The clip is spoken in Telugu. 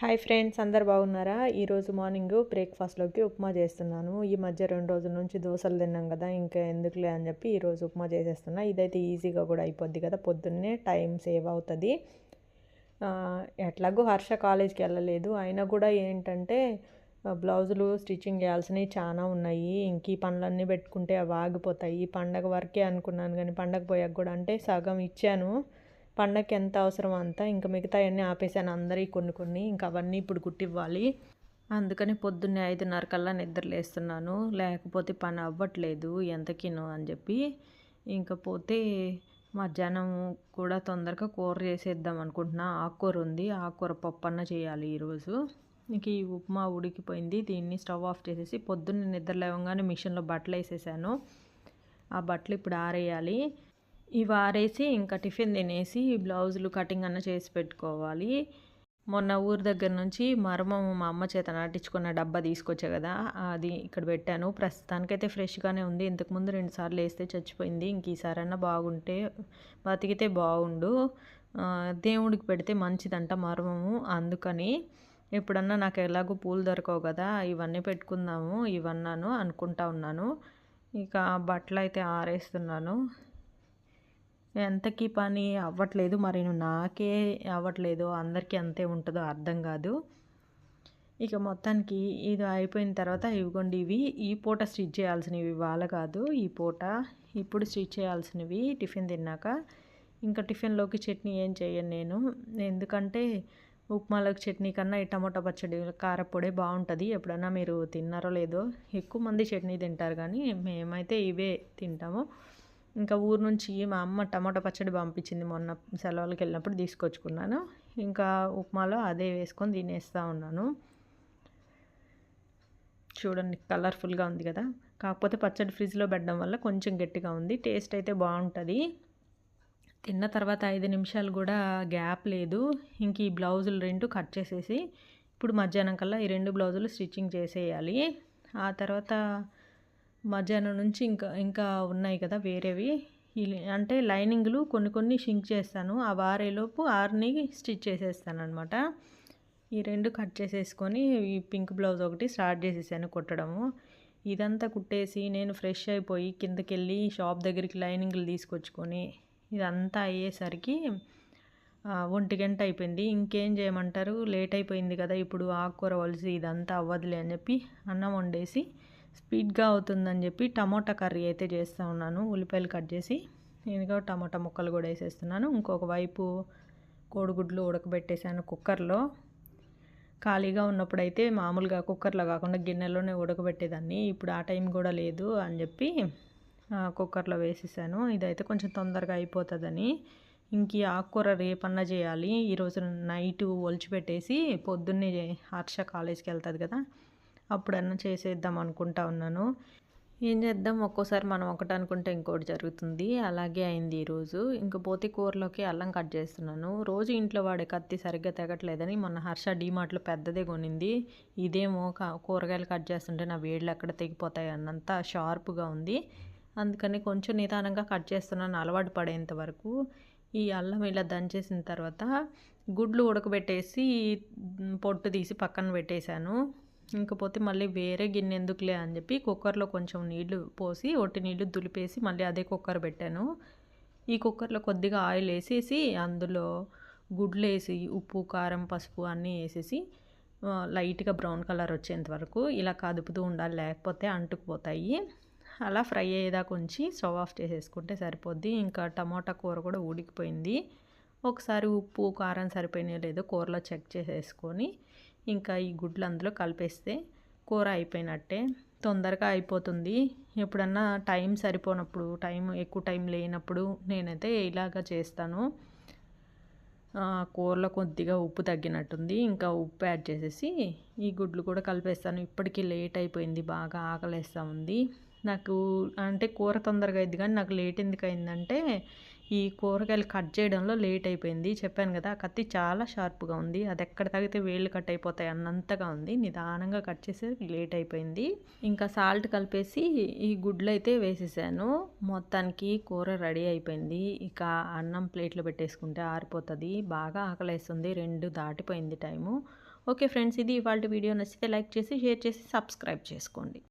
హాయ్ ఫ్రెండ్స్ అందరు బాగున్నారా? ఈరోజు మార్నింగ్ బ్రేక్ఫాస్ట్లోకి ఉప్మా చేస్తున్నాను. ఈ మధ్య రెండు రోజుల నుంచి దోశలు తిన్నాం కదా ఇంకా ఎందుకులే అని చెప్పి ఈరోజు ఉప్మా చేసేస్తున్నా. ఇదైతే ఈజీగా కూడా అయిపోద్ది కదా పొద్దున్నే టైం సేవ్ అవుతుంది. ఎట్లాగో హర్ష కాలేజ్కి వెళ్ళలేదు. అయినా కూడా ఏంటంటే బ్లౌజులు స్టిచ్చింగ్ చేయాల్సినవి చాలా ఉన్నాయి. ఇంక ఈ పనులన్నీ పెట్టుకుంటే అవి ఆగిపోతాయి. పండగ వరకే అనుకున్నాను కానీ పండగ పోయాక కూడా అంటే సగం ఇచ్చాను. పండగకి ఎంత అవసరం అంతా ఇంకా మిగతా అన్నీ ఆపేసాను అందరికీ కొన్ని కొన్ని ఇంకా అవన్నీ ఇప్పుడు కుట్టివ్వాలి అందుకని పొద్దున్నే ఐదున్నర కల్లా నిద్రలేస్తున్నాను లేకపోతే పని అవ్వట్లేదు ఎంతకినో అని చెప్పి. ఇంకా పోతే మధ్యాహ్నం కూడా తొందరగా కూర చేసేద్దాం అనుకుంటున్నా. ఆకుకూర ఉంది ఆకుకూర పప్పు అన్న చేయాలి ఈరోజు. ఇంక ఈ ఉప్మా ఉడికిపోయింది. దీన్ని స్టవ్ ఆఫ్ చేసేసి పొద్దున్నే నిద్ర లేవగానే మిషన్లో బట్టలు వేసేసాను ఆ బట్టలు ఇప్పుడు ఆరేయాలి. ఇవి ఆరేసి ఇంకా టిఫిన్ తినేసి బ్లౌజులు కటింగ్ అన్న చేసి పెట్టుకోవాలి. మొన్న ఊరి దగ్గర నుంచి మరమం మా అమ్మ చేత నాటించుకున్న డబ్బా తీసుకొచ్చా కదా అది ఇక్కడ పెట్టాను. ప్రస్తుతానికైతే ఫ్రెష్గానే ఉంది. ఇంతకుముందు రెండుసార్లు వేస్తే చచ్చిపోయింది. ఇంక ఈసారన్నా బాగుంటే బతికితే బాగుండు. దేవుడికి పెడితే మంచిదంట మరమము. అందుకని ఎప్పుడన్నా నాకు ఎలాగో పూలు దొరకవు కదా ఇవన్నీ పెట్టుకుందాము ఇవన్నాను అనుకుంటా ఉన్నాను. ఇక బట్టలు అయితే ఆరేస్తున్నాను. ఎంతకీ పని అవ్వట్లేదు. మరి నాకే అవ్వట్లేదు. అందరికీ అంతే ఉంటుందో అర్థం కాదు. ఇక మొత్తానికి ఇది అయిపోయిన తర్వాత ఇవిగోండి ఇవి. ఈ పూట స్టిచ్ చేయాల్సినవి వాళ్ళ కాదు ఈ పూట. ఇప్పుడు స్టిచ్ చేయాల్సినవి టిఫిన్ తిన్నాక. ఇంకా టిఫిన్లోకి చట్నీ ఏం చేయను నేను. ఎందుకంటే ఉప్మాలోకి చట్నీ కన్నా ఈ టమాటా పచ్చడి కారపొడే బాగుంటుంది. ఎప్పుడన్నా మీరు తిన్నారో లేదో ఎక్కువ మంది చట్నీ తింటారు కానీ మేమైతే ఇవే తింటాము. ఇంకా ఊరు నుంచి మా అమ్మ టమాటా పచ్చడి పంపించింది మొన్న సెలవులకి వెళ్ళినప్పుడు తీసుకొచ్చుకున్నాను. ఇంకా ఉప్మాలో అదే వేసుకొని తినేస్తూ ఉన్నాను. చూడండి కలర్ఫుల్గా ఉంది కదా. కాకపోతే పచ్చడి ఫ్రిడ్జ్లో పెట్టడం వల్ల కొంచెం గట్టిగా ఉంది. టేస్ట్ అయితే బాగుంటుంది. తిన్న తర్వాత ఐదు నిమిషాలు కూడా గ్యాప్ లేదు. ఇంక ఈ బ్లౌజులు రెండు కట్ చేసేసి ఇప్పుడు మధ్యాహ్నం కల్లా ఈ రెండు బ్లౌజులు స్టిచ్చింగ్ చేసేయాలి. ఆ తర్వాత మధ్యాహ్నం నుంచి ఇంకా ఇంకా ఉన్నాయి కదా వేరేవి. ఈ అంటే లైనింగ్లు కొన్ని కొన్ని షింక్ చేస్తాను. ఆ వారేలోపు ఆరుని స్టిచ్ చేసేస్తాను అనమాట ఈ రెండు కట్ చేసేసుకొని ఈ పింక్ బ్లౌజ్ ఒకటి స్టార్ట్ చేసేసాను కుట్టడము. ఇదంతా కుట్టేసి నేను ఫ్రెష్ అయిపోయి కిందకి వెళ్ళి షాప్ దగ్గరికి లైనింగ్లు తీసుకొచ్చుకొని ఇదంతా అయ్యేసరికి ఒంటి గంట అయిపోయింది. ఇంకేం చేయమంటారు? లేట్ అయిపోయింది కదా ఇప్పుడు ఆకుకూర వలసి ఇదంతా అవ్వదులే అని చెప్పి అన్నం వండేసి స్పీడ్గా అవుతుందని చెప్పి టమోటా కర్రీ అయితే చేస్తూ ఉన్నాను. ఉల్లిపాయలు కట్ చేసి నేను టమోటా ముక్కలు కూడా వేసేస్తున్నాను. ఇంకొక వైపు కోడిగుడ్లు ఉడకబెట్టేసాను కుక్కర్లో. ఖాళీగా ఉన్నప్పుడైతే మామూలుగా కుక్కర్లో కాకుండా గిన్నెలోనే ఉడకబెట్టేదాన్ని. ఇప్పుడు ఆ టైం కూడా లేదు అని చెప్పి కుక్కర్లో వేసేసాను. ఇదైతే కొంచెం తొందరగా అయిపోతుందని. ఇంక ఆకుకూర రేపన్నా చేయాలి. ఈరోజు నైట్ ఒలిచిపెట్టేసి పొద్దున్నే హర్ష కాలేజ్కి వెళ్తుంది కదా అప్పుడన్నా చేసేద్దాం అనుకుంటా ఉన్నాను. ఏం చేద్దాం? ఒక్కోసారి మనం ఒకటి అనుకుంటే ఇంకోటి జరుగుతుంది. అలాగే అయింది ఈరోజు ఇంక పోతి కూరలోకి అల్లం కట్ చేస్తున్నాను. రోజు ఇంట్లో వాడే కత్తి సరిగ్గా తెగట్లేదని మొన్న హర్ష డీమార్ట్లో పెద్దదే కొనింది. ఇదేమో కా- కూరగాయలు కట్ చేస్తుంటే నా వేళ్ళు ఎక్కడ తెగిపోతాయి అన్నంత షార్ప్గా ఉంది. అందుకని కొంచెం నిదానంగా కట్ చేస్తున్నాను. అలవాటు పడేంత వరకు. ఈ అల్లం ఇలా దంచేసిన తర్వాత గుడ్లు ఉడకబెట్టేసి పొట్టు తీసి పక్కన పెట్టేశాను. ఇంకపోతే మళ్ళీ వేరే గిన్నె ఎందుకులే అని చెప్పి కుక్కర్లో కొంచెం నీళ్ళు పోసి ఒట్టి నీళ్ళు దులిపేసి మళ్ళీ అదే కుక్కర్ పెట్టాను. ఈ కుక్కర్లో కొద్దిగా ఆయిల్ వేసేసి అందులో గుడ్లు వేసి ఉప్పు కారం పసుపు అన్నీ వేసేసి లైట్గా బ్రౌన్ కలర్ వచ్చేంత వరకు ఇలా కదుపుతూ ఉండాలి లేకపోతే అంటుకుపోతాయి. అలా ఫ్రై అయ్యేదాకా ఉంచి స్టవ్ ఆఫ్ చేసేసుకుంటే సరిపోద్ది. ఇంకా టమాటా కూర కూడా ఉడికిపోయింది. ఒకసారి ఉప్పు కారం సరిపోయినా లేదో కూరలో చెక్ చేసేసుకొని ఇంకా ఈ గుడ్లు అందులో కలిపేస్తే కూర అయిపోయినట్టే తొందరగా అయిపోతుంది. ఎప్పుడన్నా టైం సరిపోనప్పుడు టైం ఎక్కువ టైం లేనప్పుడు నేనైతే ఇలాగ చేస్తాను. కూరలో కొద్దిగా ఉప్పు తగ్గినట్టుంది. ఇంకా ఉప్పు యాడ్ చేసేసి ఈ గుడ్లు కూడా కలిపేస్తాను. ఇప్పటికీ లేట్ అయిపోయింది బాగా ఆకలేస్తూ ఉంది. నాకు అంటే కూర తొందరగా అయింది కానీ నాకు లేట్ ఎందుకు అయిందంటే ఈ కూరగాయలు కట్ చేయడంలో లేట్ అయిపోయింది. చెప్పాను కదా ఆ కత్తి చాలా షార్ప్గా ఉంది. అది ఎక్కడ తాగితే వేళ్ళు కట్ అయిపోతాయి అన్నంతగా ఉంది. నిదానంగా కట్ చేసే లేట్ అయిపోయింది. ఇంకా సాల్ట్ కలిపేసి ఈ గుడ్లు అయితే వేసేసాను. మొత్తానికి కూర రెడీ అయిపోయింది. ఇక అన్నం ప్లేట్లో పెట్టేసుకుంటే ఆరిపోతుంది. బాగా ఆకలేస్తుంది. రెండు దాటిపోయింది టైము. ఓకే ఫ్రెండ్స్ ఇది ఇవాళ వీడియో. నచ్చితే లైక్ చేసి షేర్ చేసి సబ్స్క్రైబ్ చేసుకోండి.